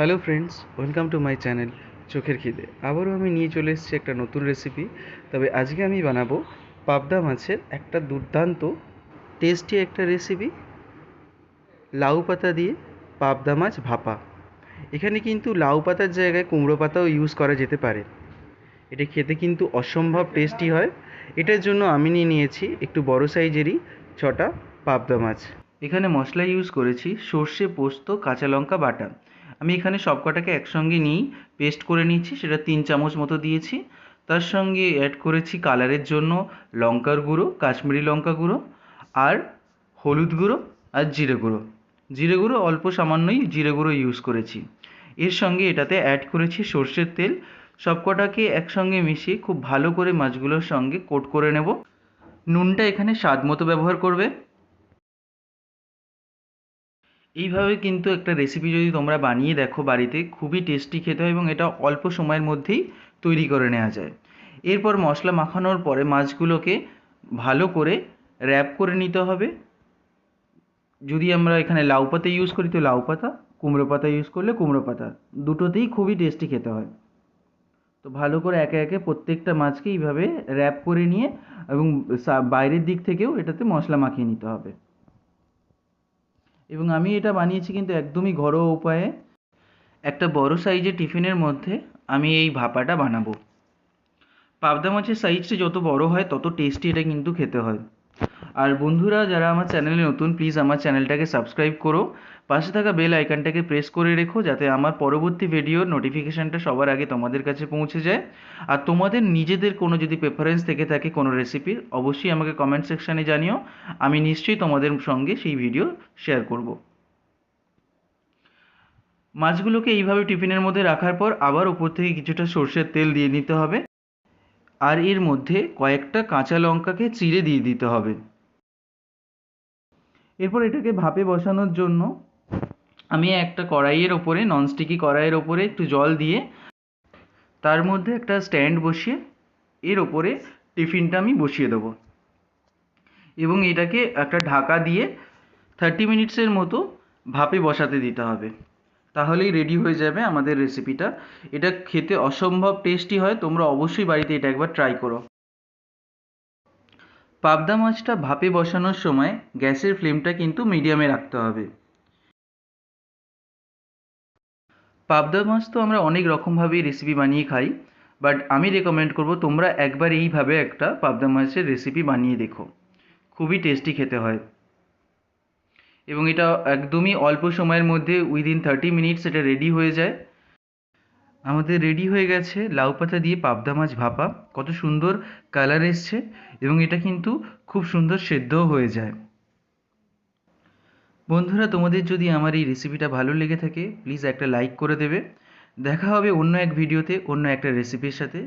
Hello friends welcome to my channel চোখের খিদে। আবারও আমি নিয়ে চলে এসেছি একটা নতুন রেসিপি তবে আজকে আমি বানাবো পাবদা মাছের একটা দুর্দান্ত টেস্টি একটা রেসিপি লাউ পাতা দিয়ে পাবদা মাছ ভাপা। এখানে কিন্তু লাউ পাতার জায়গায় কুমড়ো পাতাও ইউজ করা যেতে পারে। এটা খেতে কিন্তু অসম্ভব টেস্টি হয়। এটার জন্য আমি নিয়ে নিয়েছি একটু বড় সাইজেরই ছটা পাবদা মাছ। এখানে মশলা ইউজ করেছি সর্ষে, পোস্ত, কাঁচা লঙ্কা, বাটা। আমি এখানে সব কটাকে একসঙ্গে নিয়েই পেস্ট করে নিয়েছি সেটা তিন চামচ মতো দিয়েছি। তার সঙ্গে অ্যাড করেছি কালারের জন্য লঙ্কার গুঁড়ো, কাশ্মীরি লঙ্কা গুঁড়ো আর হলুদ গুঁড়ো আর জিরে গুঁড়ো। জিরে গুঁড়ো অল্প সামান্যই জিরে গুঁড়ো ইউজ করেছি। এর সঙ্গে এটাতে অ্যাড করেছি সর্ষের তেল। সব কটাকে একসঙ্গে মিশিয়ে খুব ভালো করে মাছগুলোর সঙ্গে কোট করে নেব। নুনটা এখানে স্বাদ মতো ব্যবহার করবে। এইভাবে কিন্তু একটা রেসিপি যদি তোমরা বানিয়ে দেখো বাড়িতে, খুবই টেস্টি খেতে হয় এবং এটা অল্প সময়ের মধ্যেই তৈরি করে নেওয়া যায়। এরপর মশলা মাখানোর পরে মাছগুলোকে ভালো করে র্যাপ করে নিতে হবে। যদি আমরা এখানে লাউ পাতা ইউজ করি তো লাউ পাতা, কুমড়ো পাতা ইউজ করলে কুমড়ো পাতা, দুটোতেই খুবই টেস্টি খেতে হয়। তো ভালো করে একে একে প্রত্যেকটা মাছকে এইভাবে র্যাপ করে নিয়ে এবং বাইরের দিক থেকেও এটাতে মশলা মাখিয়ে নিতে হবে। এবং আমি এটা বানিয়েছি কিন্তু একদমই ঘরোয়া উপায়ে। একটা বড় সাইজের টিফিনের মধ্যে আমি এই ভাপাটা বানাবো। পাবদা মাছের সাইজটা যত বড় হয়, তত টেস্টি এটা কিন্তু খেতে হয়। আর বন্ধুরা, যারা আমার চ্যানেলে নতুন প্লিজ আমার চ্যানেলটাকে সাবস্ক্রাইব করো। পাশে থাকা বেল আইকনটাকে প্রেস করে রেখো, যাতে আমার পরবর্তী ভিডিওর নোটিফিকেশানটা সবার আগে তোমাদের কাছে পৌঁছে যায়। আর তোমাদের নিজেদের কোনো যদি প্রেফারেন্স থেকে থাকে কোনো রেসিপির অবশ্যই আমাকে কমেন্ট সেকশানে জানিও। আমি নিশ্চয়ই তোমাদের সঙ্গে সেই ভিডিও শেয়ার করব। মাছগুলোকে এইভাবে টিফিনের মধ্যে রাখার পর আবার উপর থেকে কিছুটা সর্ষের তেল দিয়ে নিতে হবে। আর এর মধ্যে কয়েকটা কাঁচা লঙ্কাকে চিড়ে দিয়ে দিতে হবে। এরপর এটাকে ভাপে বসানোর জন্য আমি একটা কড়াইয়ের ওপরে ননস্টিকি কড়াইয়ের ওপরে একটু জল দিয়ে তার মধ্যে একটা স্ট্যান্ড বসিয়ে এর ওপরে টিফিনটা আমি বসিয়ে দেবো। এবং এটাকে একটা ঢাকা দিয়ে থার্টি মিনিটসের মতো ভাপে বসাতে দিতে হবে। তাহলেই রেডি হয়ে যাবে আমাদের রেসিপিটা এটা খেতে অসম্ভব টেস্টি হয়, তোমরা অবশ্যই বাড়িতে এটা একবার ট্রাই করো। পাবদা মাছটা ভাপে বসানোর সময় গ্যাসের ফ্লেমটা কিন্তু মিডিয়ামে রাখতে হবে। পাবদা মাছ তো আমরা অনেক রকমভাবেই রেসিপি বানিয়ে খাই বাট আমি রেকমেন্ড করব তোমরা একবার এইভাবে একটা পাবদা মাছের রেসিপি বানিয়ে দেখো। খুবই টেস্টি খেতে হয়। এবং এটা একদমই অল্প সময়ের মধ্যে উইদিন থার্টি মিনিটস এটা রেডি হয়ে যায়। আমাদের রেডি হয়ে গেছে লাউ পাতা দিয়ে পাবদা মাছ ভাপা। কত সুন্দর কালার এসছে এবং এটা কিন্তু খুব সুন্দর সেদ্ধও হয়ে যায়। বন্ধুরা, তোমাদের যদি আমার এই রেসিপিটা ভালো লেগে থাকে প্লিজ একটা লাইক করে দেবে। দেখা হবে অন্য এক ভিডিওতে অন্য একটা রেসিপির সাথে।